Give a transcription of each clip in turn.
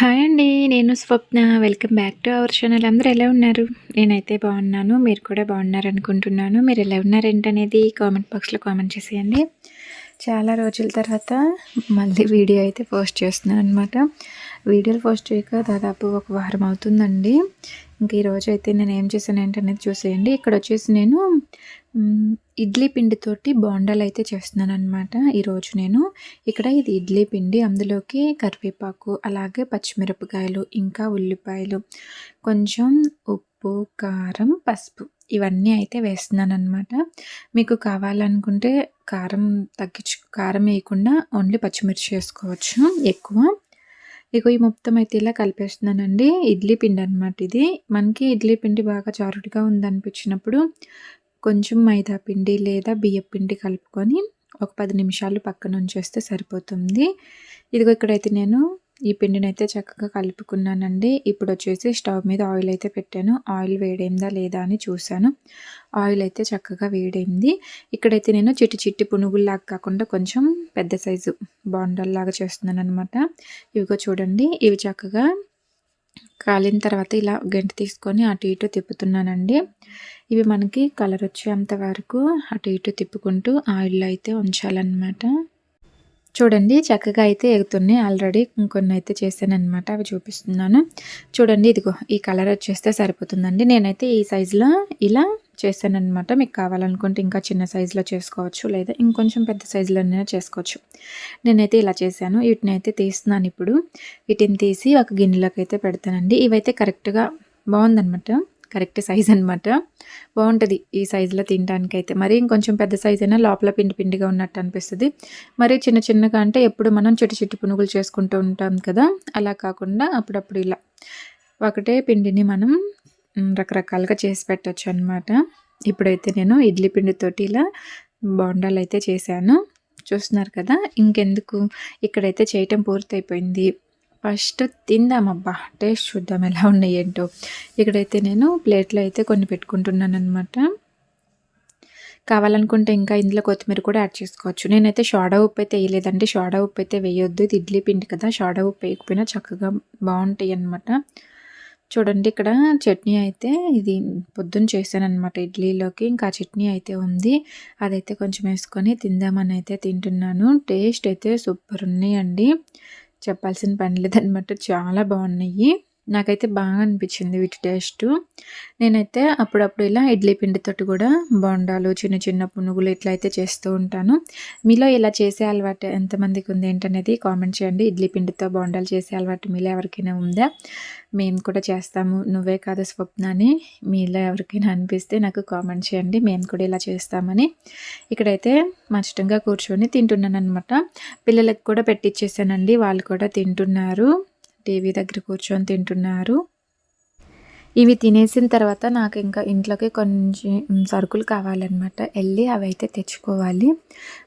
Hi అండి నేను Swapna. Welcome back to our channel. అందరూ ఎలా ఉన్నారు? నేనైతే బాగున్నాను మీరు కూడా బాగున్నారు అనుకుంటున్నాను మీరు ఎలా ఉన్నారేంటనేది కామెంట్ బాక్స్లో కామెంట్ చేసేయండి. చాలా రోజుల తర్వాత మళ్ళీ వీడియో అయితే పోస్ట్ చేస్తున్నాను అనమాట వీడియోలు పోస్ట్ చేయక దాదాపు ఒక వారం అవుతుందండి. ఇంక ఈరోజు అయితే నేను ఏం చేశాను ఏంటనేది చూసేయండి. ఇక్కడ వచ్చేసి నేను ఇడ్లీ పిండితోటి బోండాలు అయితే చేస్తున్నాను అనమాట ఈరోజు నేను. ఇక్కడ ఇది ఇడ్లీ పిండి అందులోకి కరివేపాకు అలాగే పచ్చిమిరపకాయలు ఇంకా ఉల్లిపాయలు కొంచెం ఉప్పు కారం పసుపు ఇవన్నీ అయితే వేస్తున్నాను అనమాట మీకు కావాలనుకుంటే కారం తగ్గించు కారం వేయకుండా ఓన్లీ పచ్చిమిర్చి వేసుకోవచ్చు ఎక్కువ. ఇగో ఈ మొత్తం అయితే ఇలా కలిపేస్తున్నానండి. ఇడ్లీ పిండి అనమాట ఇది. మనకి ఇడ్లీ పిండి బాగా చారుడిగా ఉందనిపించినప్పుడు కొంచెం మైదా పిండి లేదా బియ్యం పిండి కలుపుకొని ఒక పది నిమిషాలు పక్కన ఉంచేస్తే సరిపోతుంది. ఇదిగో ఇక్కడైతే నేను ఈ పిండిని అయితే చక్కగా కలుపుకున్నానండి. ఇప్పుడు వచ్చేసి స్టవ్ మీద ఆయిల్ అయితే పెట్టాను. ఆయిల్ వేడైందా లేదా అని చూశాను. ఆయిల్ అయితే చక్కగా వేడైంది. ఇక్కడైతే నేను చిట్టి చిట్టి పునుగుల్లాగా కాకుండా కొంచెం పెద్ద సైజు బాండల్లాగా చేస్తున్నాను అనమాట ఇవిగో చూడండి. ఇవి చక్కగా కాలిన తర్వాత ఇలా గంట తీసుకొని అటు ఇటు తిప్పుతున్నానండి. ఇవి మనకి కలర్ వచ్చేంత వరకు అటు ఇటు తిప్పుకుంటూ ఆయిల్లో అయితే ఉంచాలన్నమాట. చూడండి చక్కగా అయితే ఎగుతున్నాయి. ఆల్రెడీ ఇంకొన్ని అయితే చేశాను అనమాట అవి చూపిస్తున్నాను. చూడండి ఇదిగో ఈ కలర్ వచ్చేస్తే సరిపోతుందండి. నేనైతే ఈ సైజులో ఇలా చేశాను అనమాట మీకు కావాలనుకుంటే ఇంకా చిన్న సైజులో చేసుకోవచ్చు లేదా ఇంకొంచెం పెద్ద సైజులోనే చేసుకోవచ్చు. నేనైతే ఇలా చేశాను. వీటిని అయితే తీస్తున్నాను ఇప్పుడు. వీటిని తీసి ఒక గిన్నెలోకి అయితే పెడతానండి. ఇవైతే కరెక్ట్గా బాగుందనమాట కరెక్ట్ సైజ్ అనమాట బాగుంటుంది ఈ సైజులో తినడానికి అయితే మరి ఇంకొంచెం పెద్ద సైజ్ అయినా లోపల పిండి పిండిగా ఉన్నట్టు అనిపిస్తుంది. మరి చిన్న చిన్నగా అంటే ఎప్పుడు మనం చిట్టి చిట్టి పునుగులు చేసుకుంటూ ఉంటాం కదా? అలా కాకుండా అప్పుడప్పుడు ఇలా ఒకటే పిండిని మనం రకరకాలుగా చేసి పెట్టచ్చు అనమాట ఇప్పుడైతే నేను ఇడ్లీ పిండితోటి ఇలా బోండాలు అయితే చేశాను. చూస్తున్నారు కదా? ఇంకెందుకు? ఇక్కడైతే చేయటం పూర్తయిపోయింది. ఫస్ట్ తిందామబ్బా టేస్ట్ చూద్దాం ఎలా ఉన్నాయి ఏంటో ఇక్కడైతే నేను ప్లేట్లో అయితే కొన్ని పెట్టుకుంటున్నాను అనమాట కావాలనుకుంటే ఇంకా ఇందులో కొత్తిమీర కూడా యాడ్ చేసుకోవచ్చు. నేనైతే షోడా ఉప్పు అయితే వేయలేదండి. షోడా ఉప్పు అయితే వేయొద్దు. ఇది ఇడ్లీ పిండి కదా షోడా ఉప్పు వేయకపోయినా చక్కగా బాగుంటాయి అనమాట చూడండి ఇక్కడ చట్నీ అయితే ఇది పొద్దున్న చేశానమాట ఇడ్లీలోకి. ఇంకా చట్నీ అయితే ఉంది. అదైతే కొంచెం వేసుకొని తిందామని అయితే తింటున్నాను. టేస్ట్ అయితే సూపర్ ఉన్నాయండి. చెప్పాల్సిన పని లేదనమాట చాలా బాగున్నాయి. నాకైతే బాగా అనిపించింది వీటి టేస్ట్. నేనైతే అప్పుడప్పుడు ఇలా ఇడ్లీ పిండితోటి కూడా బొండాలు చిన్న చిన్న పునుగులు ఇట్లా అయితే చేస్తూ ఉంటాను. మీలో ఇలా చేసే అలవాటు ఎంతమందికి ఉంది ఏంటనేది కామెంట్ చేయండి. ఇడ్లీ పిండితో బొండాలు చేసే అలవాటు మీలో ఎవరికైనా ఉందా? మేము కూడా చేస్తాము. నువ్వే కాదు స్వప్న అని మీలో ఎవరికైనా అనిపిస్తే నాకు కామెంట్ చేయండి. మేము కూడా ఇలా చేస్తామని. ఇక్కడైతే మచ్చటంగా కూర్చొని తింటున్నాను అనమాట పిల్లలకు కూడా పెట్టించేసానండి వాళ్ళు కూడా తింటున్నారు. టీవీ దగ్గర కూర్చొని తింటున్నారు. ఇవి తినేసిన తర్వాత నాకు ఇంకా ఇంట్లోకి కొంచెం సరుకులు కావాలన్నమాట. వెళ్ళి అవి అయితే తెచ్చుకోవాలి.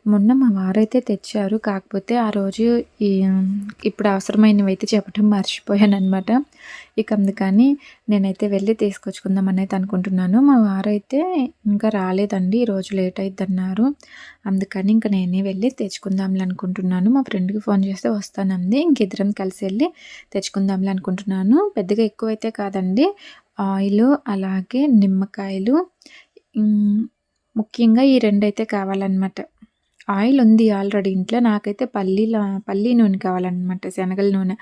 మొన్న మా వారైతే తెచ్చారు. కాకపోతే ఆ రోజు ఇప్పుడు అవసరమైనవి అయితే చెప్పడం మర్చిపోయాను అనమాట ఇక అందుకని నేనైతే వెళ్ళి తీసుకొచ్చుకుందాం అయితే అనుకుంటున్నాను. మా వారైతే ఇంకా రాలేదండి. ఈరోజు లేట్ అయిద్ది అన్నారు అందుకని ఇంకా నేనే వెళ్ళి తెచ్చుకుందాంలే అనుకుంటున్నాను. మా ఫ్రెండ్కి ఫోన్ చేస్తే వస్తానంది. ఇంకిద్దరం కలిసి వెళ్ళి తెచ్చుకుందాంలే అనుకుంటున్నాను. పెద్దగా ఎక్కువైతే కాదండి. ఆయిల్ అలాగే నిమ్మకాయలు. ముఖ్యంగా ఈ రెండు అయితే కావాలన్నమాట. ఆయిల్ ఉంది ఆల్రెడీ ఇంట్లో. నాకైతే పల్లీల పల్లీ నూనె కావాలన్నమాట శనగల నూనె.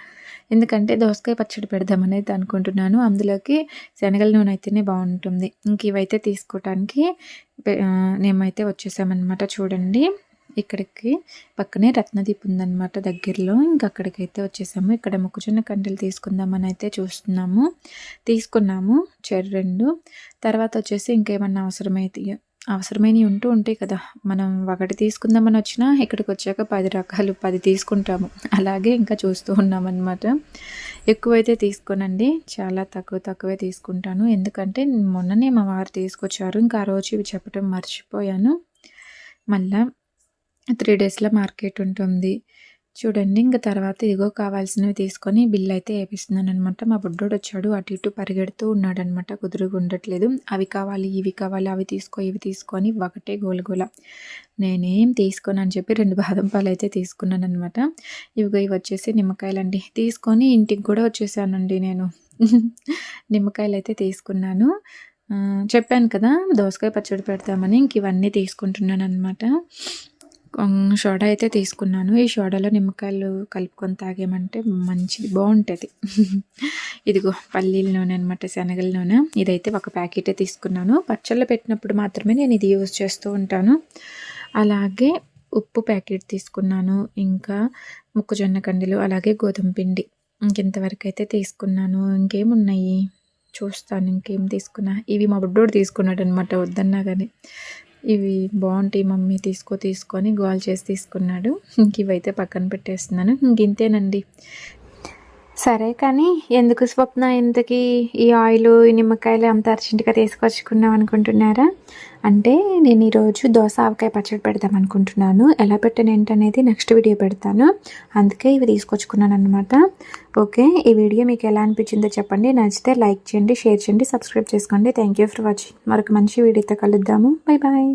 ఎందుకంటే దోసకాయ పచ్చడి పెడదామనేది అనుకుంటున్నాను. అందులోకి శనగల నూనె అయితేనే బాగుంటుంది. ఇంక ఇవైతే తీసుకోవటానికి మేమైతే వచ్చేసామన్నమాట. చూడండి. ఇక్కడికి పక్కనే రత్నదీప్ ఉందన్నమాట దగ్గరలో. ఇంక అక్కడికైతే వచ్చేసాము. ఇక్కడ మొక్కజొన్న కండలు తీసుకుందామని అయితే చూస్తున్నాము. తీసుకున్నాము చెరు రెండు. తర్వాత వచ్చేసి ఇంకేమన్నా అవసరమైతే అవసరమైనవి ఉంటూ ఉంటాయి కదా. మనం ఒకటి తీసుకుందామని వచ్చినా ఇక్కడికి వచ్చాక పది రకాలు పది తీసుకుంటాము. అలాగే ఇంకా చూస్తూ ఉన్నామన్నమాట. ఎక్కువైతే తీసుకోనండి. చాలా తక్కువ తక్కువే తీసుకుంటాను. ఎందుకంటే మొన్ననే మా వారు తీసుకొచ్చారు. ఇంకా ఆ రోజు ఇవి చెప్పడం మర్చిపోయాను. మళ్ళా త్రీ డేస్లో మార్కెట్ ఉంటుంది. చూడండి ఇంక తర్వాత ఇదిగో కావాల్సినవి తీసుకొని బిల్ అయితే వేపిస్తున్నాను అనమాట మా బుడ్డోడు వచ్చాడు అటు ఇటు పరిగెడుతూ ఉన్నాడు అనమాట కుదురుగా ఉండట్లేదు. అవి కావాలి ఇవి కావాలి అవి తీసుకో ఇవి తీసుకొని ఒకటే గోలగోల నేనేం తీసుకోను అని చెప్పి రెండు బాదం పాలు అయితే తీసుకున్నాను అనమాట ఇవిగో ఇవి వచ్చేసి నిమ్మకాయలండి. తీసుకొని ఇంటికి కూడా వచ్చేసానండి నేను. నిమ్మకాయలు అయితే తీసుకున్నాను. చెప్పాను కదా దోసకాయ పచ్చడి పెడతామని ఇంక ఇవన్నీ తీసుకుంటున్నాను అనమాట సోడా అయితే తీసుకున్నాను. ఈ సోడాలో నిమ్మకాయలు కలుపుకొని తాగామంటే మంచిది బాగుంటుంది. ఇదిగో పల్లీల నూనె అనమాట శనగల నూనె. ఇదైతే ఒక ప్యాకెటే తీసుకున్నాను. పచ్చళ్ళు పెట్టినప్పుడు మాత్రమే నేను ఇది యూజ్ చేస్తూ ఉంటాను. అలాగే ఉప్పు ప్యాకెట్ తీసుకున్నాను. ఇంకా మొక్కజొన్న కండిలు అలాగే గోధుమ పిండి ఇంకెంతవరకు అయితే తీసుకున్నాను. ఇంకేమున్నాయి? చూస్తాను ఇంకేం తీసుకున్నా. ఇవి మా బుడ్డోడు తీసుకున్నాడు అనమాట వద్దన్నా కానీ ఇవి బాగుంటాయి మమ్మీ తీసుకో తీసుకొని గోల్ చేసి తీసుకున్నాడు. ఇంక ఇవైతే పక్కన పెట్టేస్తున్నాను. ఇంక ఇంతేనండి. సరే కానీ ఎందుకు స్వప్న? ఇంతకీ ఈ ఆయిల్ ఈ నిమ్మకాయలు అంత అర్జెంటుగా తీసుకొచ్చుకున్నాం అనుకుంటున్నారా? అంటే నేను ఈరోజు దోశ ఆవకాయ పచ్చడి పెడదాం అనుకుంటున్నాను. ఎలా పెట్టాను ఏంటనేది నెక్స్ట్ వీడియో పెడతాను. అందుకే ఇవి తీసుకొచ్చుకున్నాను అనమాట ఓకే ఈ వీడియో మీకు ఎలా అనిపించిందో చెప్పండి. నచ్చితే లైక్ చేయండి షేర్ చేయండి సబ్స్క్రైబ్ చేసుకోండి. Thank you for watching. మరొక మంచి వీడియోతో కలుద్దాము. Bye bye.